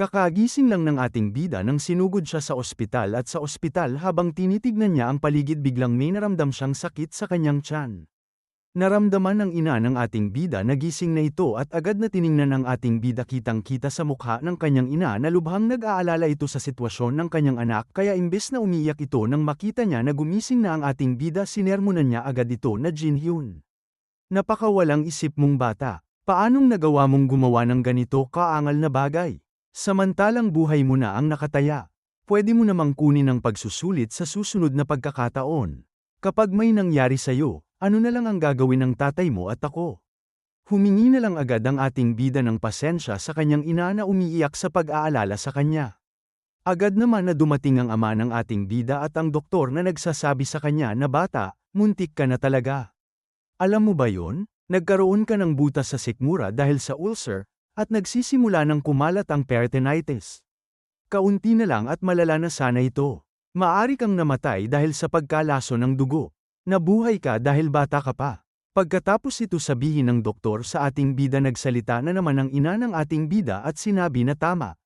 Kakagising lang ng ating bida nang sinugod siya sa ospital at sa ospital habang tinitignan niya ang paligid biglang may naramdam siyang sakit sa kanyang tiyan. Naramdaman ng ina ng ating bida na gising na ito at agad na tiningnan ng ating bida kitang-kita sa mukha ng kanyang ina na lubhang nag-aalala ito sa sitwasyon ng kanyang anak kaya imbes na umiyak ito nang makita niya na gumising na ang ating bida sinermonan niya agad ito na Jin Hyun. Napakawalang isip mong bata, paanong nagawa mong gumawa ng ganito kaangal na bagay? Samantalang buhay mo na ang nakataya. Pwede mo namang kunin ang pagsusulit sa susunod na pagkakataon. Kapag may nangyari sa'yo, ano na lang ang gagawin ng tatay mo at ako? Humingi na lang agad ang ating bida ng pasensya sa kanyang ina na umiiyak sa pag-aalala sa kanya. Agad naman na dumating ang ama ng ating bida at ang doktor na nagsasabi sa kanya na bata, muntik ka na talaga. Alam mo ba yon? Nagkaroon ka ng butas sa sikmura dahil sa ulcer, at nagsisimula ng kumalat ang peritonitis. Kaunti na lang at malala na sana ito. Maari kang namatay dahil sa pagkalaso ng dugo. Nabuhay ka dahil bata ka pa. Pagkatapos ito sabihin ng doktor sa ating bida nagsalita na naman ang ina ng ating bida at sinabi na tama.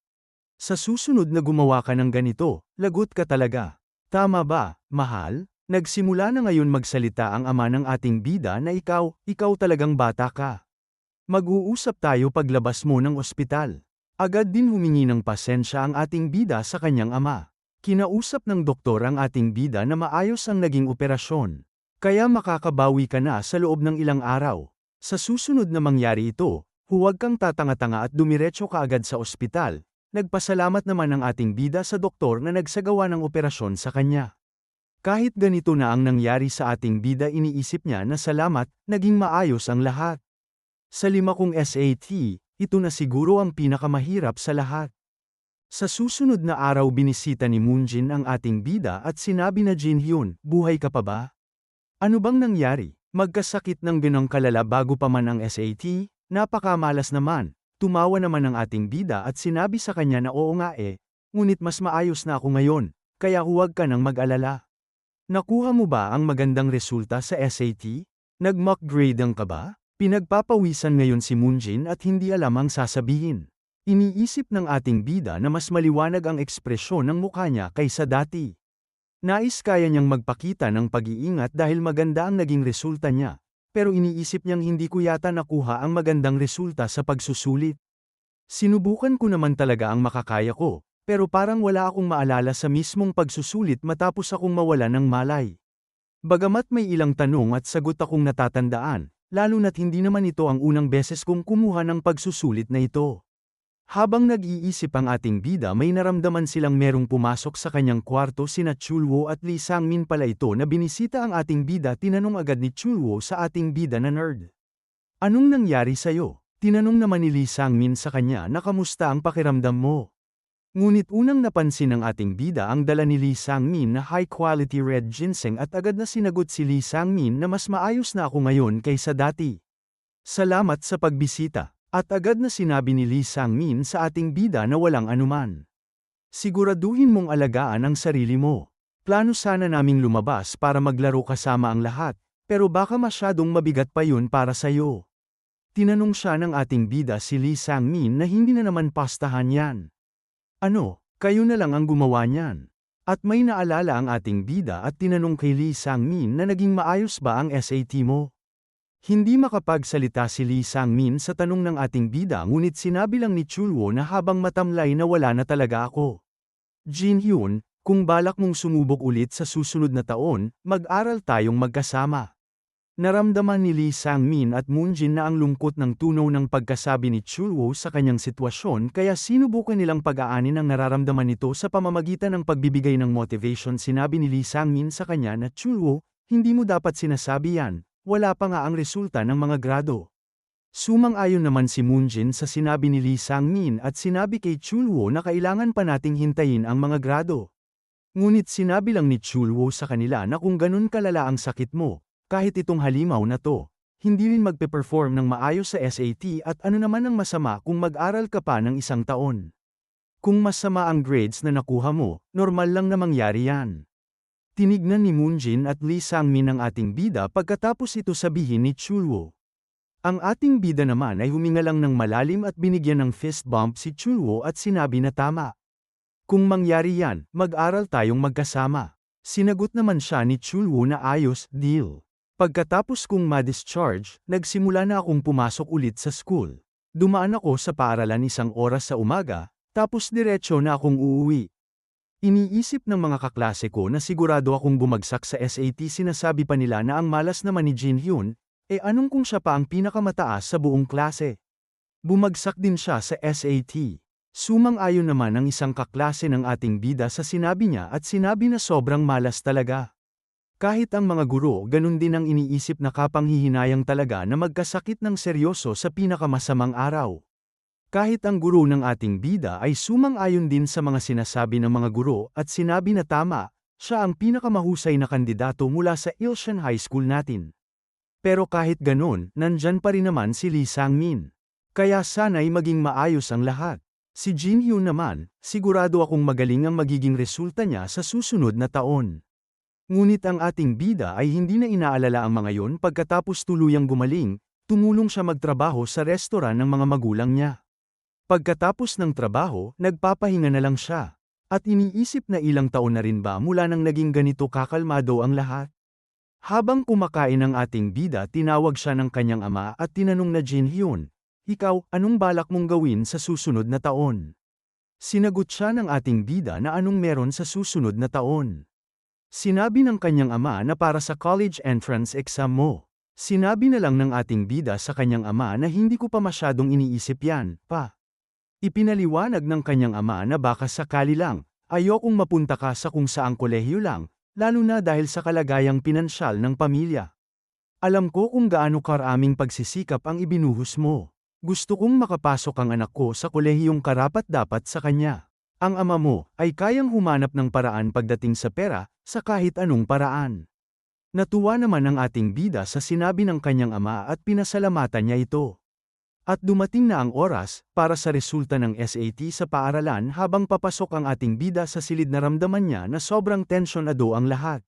Sa susunod na gumawa ka ng ganito, lagot ka talaga. Tama ba, mahal? Nagsimula na ngayon magsalita ang ama ng ating bida na ikaw, ikaw talagang bata ka. Mag-uusap tayo paglabas mo ng ospital. Agad din humingi ng pasensya ang ating bida sa kanyang ama. Kinausap ng doktor ang ating bida na maayos ang naging operasyon. Kaya makakabawi ka na sa loob ng ilang araw. Sa susunod na mangyari ito, huwag kang tatanga-tanga at dumiretso ka agad sa ospital. Nagpasalamat naman ang ating bida sa doktor na nagsagawa ng operasyon sa kanya. Kahit ganito na ang nangyari sa ating bida iniisip niya na salamat, naging maayos ang lahat. Sa lima kong SAT, ito na siguro ang pinakamahirap sa lahat. Sa susunod na araw binisita ni Moonjin ang ating bida at sinabi na Jin Hyun, buhay ka pa ba? Ano bang nangyari? Magkasakit ng ganong kalala bago pa man ang SAT? Napakamalas naman. Tumawa naman ang ating bida at sinabi sa kanya na oo nga eh, ngunit mas maayos na ako ngayon, kaya huwag ka nang mag-alala. Nakuha mo ba ang magandang resulta sa SAT? Nag-mock grading ka ba? Pinagpapawisan ngayon si Moonjin at hindi alam ang sasabihin. Iniisip ng ating bida na mas maliwanag ang ekspresyon ng mukha niya kaysa dati. Nais kaya niyang magpakita ng pag-iingat dahil maganda ang naging resulta niya, pero iniisip niyang hindi ko yata nakuha ang magandang resulta sa pagsusulit. Sinubukan ko naman talaga ang makakaya ko, pero parang wala akong maalala sa mismong pagsusulit matapos akong mawala ng malay. Bagamat may ilang tanong at sagot akong natatandaan, lalo na't hindi naman ito ang unang beses kong kumuha ng pagsusulit na ito. Habang nag-iisip ang ating bida may naramdaman silang merong pumasok sa kanyang kwarto sina Chulwo at Lee Sangmin pala ito na binisita ang ating bida tinanong agad ni Chulwo sa ating bida na nerd. Anong nangyari sa'yo? Tinanong naman ni Lee Sangmin sa kanya na kamusta ang pakiramdam mo. Ngunit unang napansin ng ating bida ang dala ni Lee Sang-min na high-quality red ginseng at agad na sinagot si Lee Sang-min na mas maayos na ako ngayon kaysa dati. Salamat sa pagbisita, at agad na sinabi ni Lee Sang-min sa ating bida na walang anuman. Siguraduhin mong alagaan ang sarili mo. Plano sana naming lumabas para maglaro kasama ang lahat, pero baka masyadong mabigat pa yun para sa'yo. Tinanong siya ng ating bida si Lee Sang-min na hindi na naman pastahan yan. Ano, kayo na lang ang gumawa niyan. At may naalala ang ating bida at tinanong kay Lee Sang-min na naging maayos ba ang SAT mo? Hindi makapagsalita si Lee Sang-min sa tanong ng ating bida ngunit sinabi lang ni Chulwo na habang matamlay na wala na talaga ako. Jin Hyun, kung balak mong sumubok ulit sa susunod na taon, mag-aral tayong magkasama. Naramdaman ni Lee Sang-min at Moonjin na ang lungkot ng tunaw ng pagkasabi ni Chulwo sa kanyang sitwasyon kaya sinubukan nilang pag-aanin ang nararamdaman nito sa pamamagitan ng pagbibigay ng motivation sinabi ni Lee Sang-min sa kanya na Chulwo, hindi mo dapat sinasabi yan, wala pa nga ang resulta ng mga grado. Sumang-ayon naman si Moonjin sa sinabi ni Lee Sang-min at sinabi kay Chulwo na kailangan pa nating hintayin ang mga grado. Ngunit sinabi lang ni Chulwo sa kanila na kung ganun kalala ang sakit mo, kahit itong halimaw na to, hindi rin magpe-perform ng maayos sa SAT at ano naman ang masama kung mag-aral ka pa ng isang taon. Kung masama ang grades na nakuha mo, normal lang na mangyari yan. Tinignan ni Moonjin at Lee Sangmin ang ating bida pagkatapos ito sabihin ni Chulwo. Ang ating bida naman ay huminga lang ng malalim at binigyan ng fist bump si Chulwo at sinabi na tama. Kung mangyari yan, mag-aral tayong magkasama. Sinagot naman siya ni Chulwo na ayos, deal. Pagkatapos kong ma-discharge, nagsimula na akong pumasok ulit sa school. Dumaan ako sa paaralan isang oras sa umaga, tapos diretsyo na akong uuwi. Iniisip ng mga kaklase ko na sigurado akong bumagsak sa SAT sinasabi pa nila na ang malas naman ni Jin Hyun, e anong kung siya pa ang pinakamataas sa buong klase? Bumagsak din siya sa SAT. Sumang-ayon naman ang isang kaklase ng ating bida sa sinabi niya at sinabi na sobrang malas talaga. Kahit ang mga guro ganun din ang iniisip na kapanghihinayang talaga na magkasakit ng seryoso sa pinakamasamang araw. Kahit ang guro ng ating bida ay sumang-ayon din sa mga sinasabi ng mga guro at sinabi na tama, siya ang pinakamahusay na kandidato mula sa Ilshan High School natin. Pero kahit ganun, nandyan pa rin naman si Lee Sang-min. Kaya sana'y maging maayos ang lahat. Si Jin Hyun naman, sigurado akong magaling ang magiging resulta niya sa susunod na taon. Ngunit ang ating bida ay hindi na inaalala ang mga yon pagkatapos tuluyang gumaling, tumulong siya magtrabaho sa restoran ng mga magulang niya. Pagkatapos ng trabaho, nagpapahinga na lang siya. At iniisip na ilang taon na rin ba mula nang naging ganito kakalmado ang lahat? Habang kumakain ang ating bida tinawag siya ng kanyang ama at tinanong na Jin Hyun, Ikaw, anong balak mong gawin sa susunod na taon? Sinagot siya ng ating bida na anong meron sa susunod na taon. Sinabi ng kanyang ama na para sa college entrance exam mo. Sinabi na lang ng ating bida sa kanyang ama na hindi ko pa masyadong iniisip yan, pa. Ipinaliwanag ng kanyang ama na baka sakali lang, ayokong mapunta ka sa kung saang kolehiyo lang, lalo na dahil sa kalagayang pinansyal ng pamilya. Alam ko kung gaano karaming pagsisikap ang ibinuhos mo. Gusto kong makapasok ang anak ko sa kolehiyong karapat-dapat sa kanya. Ang ama mo ay kayang humanap ng paraan pagdating sa pera, sa kahit anong paraan. Natuwa naman ang ating bida sa sinabi ng kanyang ama at pinasalamatan niya ito. At dumating na ang oras, para sa resulta ng SAT sa paaralan habang papasok ang ating bida sa silid na ramdaman niya na sobrang tensyonado ang lahat.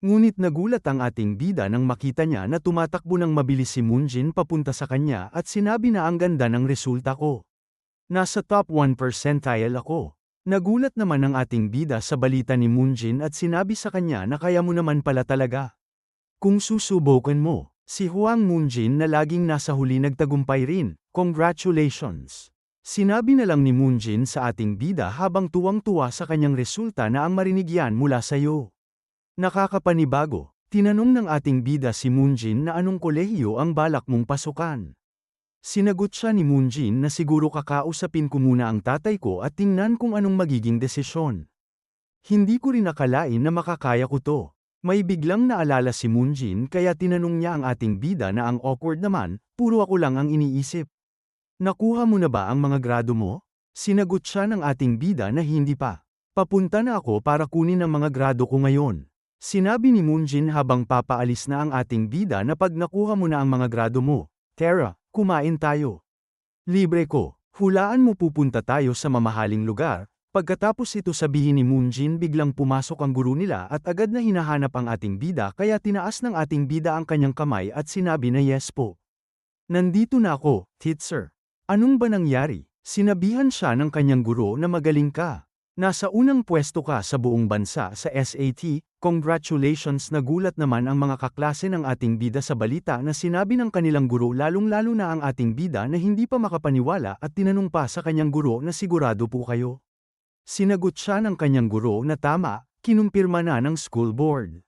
Ngunit nagulat ang ating bida nang makita niya na tumatakbo ng mabilis si Moonjin papunta sa kanya at sinabi na ang ganda ng resulta ko. Nasa top 1 percentile ako. Nagulat naman ang ating bida sa balita ni Moonjin at sinabi sa kanya na kaya mo naman pala talaga. Kung susubukan mo, Si Huang Moonjin na laging nasa huli nagtagumpay rin, congratulations! Sinabi na lang ni Moonjin sa ating bida habang tuwang-tuwa sa kanyang resulta na ang marinig yan mula sa iyo. Nakakapanibago, tinanong ng ating bida si Moonjin na anong kolehiyo ang balak mong pasukan. Sinagot siya ni Moonjin na siguro kakausapin ko muna ang tatay ko at tingnan kung anong magiging desisyon. Hindi ko rin akalain na makakaya ko to. May biglang naalala si Moonjin kaya tinanong niya ang ating bida na ang awkward naman, puro ako lang ang iniisip. Nakuha mo na ba ang mga grado mo? Sinagot siya ng ating bida na hindi pa. Papunta na ako para kunin ang mga grado ko ngayon. Sinabi ni Moonjin habang papaalis na ang ating bida na pag nakuha mo na ang mga grado mo, Tara, kumain tayo. Libre ko, hulaan mo pupunta tayo sa mamahaling lugar, Pagkatapos ito sabihin ni Moonjin biglang pumasok ang guru nila at agad na hinahanap ang ating bida kaya tinaas ng ating bida ang kanyang kamay at sinabi na yes po. Nandito na ako, teacher. Anong ba nangyari? Sinabihan siya ng kanyang guro na magaling ka. Nasa unang pwesto ka sa buong bansa sa SAT, congratulations nagulat naman ang mga kaklase ng ating bida sa balita na sinabi ng kanilang guro lalong-lalo na ang ating bida na hindi pa makapaniwala at tinanong pa sa kanyang guro na sigurado po kayo. Sinagot siya ng kanyang guro na tama, kinumpirma na ng school board.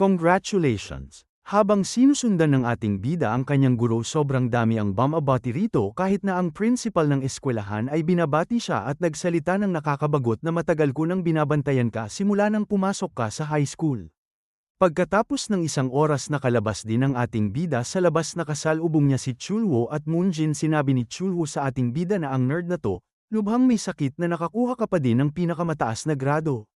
Congratulations! Habang sinusundan ng ating bida ang kanyang guro sobrang dami ang bumabati rito kahit na ang principal ng eskwelahan ay binabati siya at nagsalita ng nakakabagot na matagal ko nang binabantayan ka simula nang pumasok ka sa high school. Pagkatapos ng isang oras nakalabas din ang ating bida sa labas na kasalubong niya si Chulwo at Moonjin sinabi ni Chulwo sa ating bida na ang nerd na to, Lubhang may sakit na nakakuha ka pa din ng pinakamataas na grado.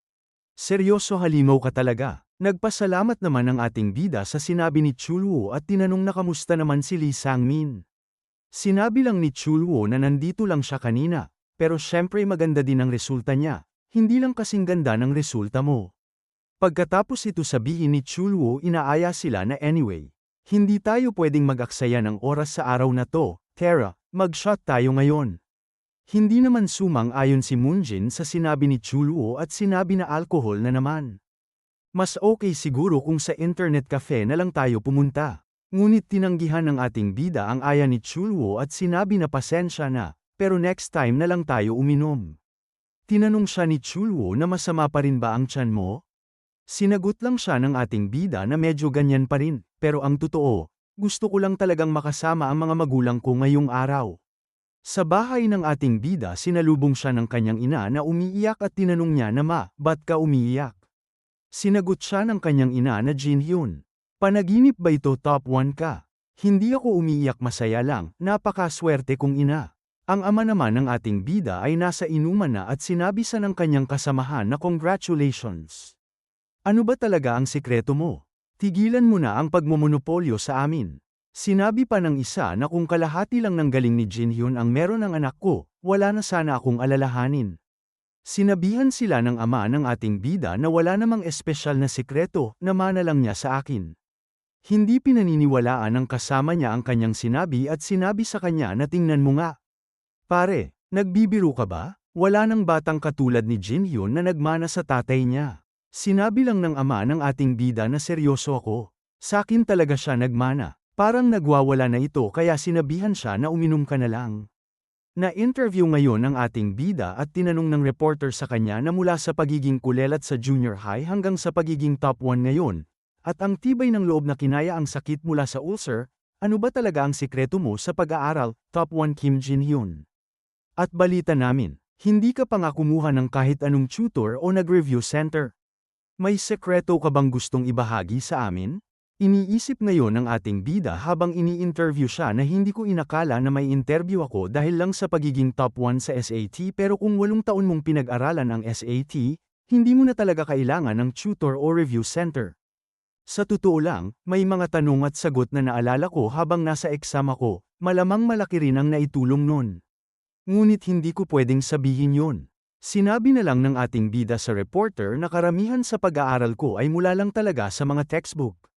Seryoso halimaw ka talaga. Nagpasalamat naman ang ating bida sa sinabi ni Chulwo at tinanong na kamusta naman si Lee Sangmin. Sinabi lang ni Chulwo na nandito lang siya kanina, pero syempre maganda din ang resulta niya, hindi lang kasing ganda ng resulta mo. Pagkatapos ito sabihin ni Chulwo inaaya sila na anyway. Hindi tayo pwedeng mag-aksaya ng oras sa araw na to, Tara, mag-shot tayo ngayon. Hindi naman sumang ayon si Moonjin sa sinabi ni Chuluo at sinabi na alcohol na naman. Mas okay siguro kung sa internet cafe na lang tayo pumunta. Ngunit tinanggihan ng ating bida ang aya ni Chuluo at sinabi na pasensya na, pero next time na lang tayo uminom. Tinanong siya ni Chuluo na masama pa rin ba ang tiyan mo? Sinagot lang siya ng ating bida na medyo ganyan pa rin, pero ang totoo, gusto ko lang talagang makasama ang mga magulang ko ngayong araw. Sa bahay ng ating bida sinalubong siya ng kanyang ina na umiiyak at tinanong niya na ma, ba't ka umiiyak? Sinagot siya ng kanyang ina na Jin Hyun. Panaginip ba ito top 1 ka? Hindi ako umiiyak masaya lang, napakaswerte kong ina. Ang ama naman ng ating bida ay nasa inuman na at sinabi sa ng kanyang kasamahan na congratulations. Ano ba talaga ang sikreto mo? Tigilan mo na ang pagmomonopolyo sa amin. Sinabi pa ng isa na kung kalahati lang ng galing ni Jin Hyun ang meron ng anak ko, wala na sana akong alalahanin. Sinabihan sila ng ama ng ating bida na wala namang espesyal na sikreto na mana lang niya sa akin. Hindi pinaniniwalaan ng kasama niya ang kanyang sinabi at sinabi sa kanya na tingnan mo nga. Pare, nagbibiro ka ba? Wala nang batang katulad ni Jin Hyun na nagmana sa tatay niya. Sinabi lang ng ama ng ating bida na seryoso ako. Sa akin talaga siya nagmana. Parang nagwawala na ito kaya sinabihan siya na uminom ka na lang. Na-interview ngayon ng ating bida at tinanong ng reporter sa kanya na mula sa pagiging kulelat sa junior high hanggang sa pagiging top 1 ngayon, at ang tibay ng loob na kinaya ang sakit mula sa ulcer, ano ba talaga ang sikreto mo sa pag-aaral, top 1 Kim Jin Hyun? At balita namin, hindi ka pa nga kumuha ng kahit anong tutor o nag-review center. May sekreto ka bang gustong ibahagi sa amin? Iniisip ngayon ng ating bida habang ini-interview siya na hindi ko inakala na may interview ako dahil lang sa pagiging top 1 sa SAT pero kung walong taon mong pinag-aralan ang SAT, hindi mo na talaga kailangan ng tutor o review center. Sa totoo lang, may mga tanong at sagot na naalala ko habang nasa exam ako, malamang malaki rin ang naitulong nun. Ngunit hindi ko pwedeng sabihin yon. Sinabi na lang ng ating bida sa reporter na karamihan sa pag-aaral ko ay mula lang talaga sa mga textbook.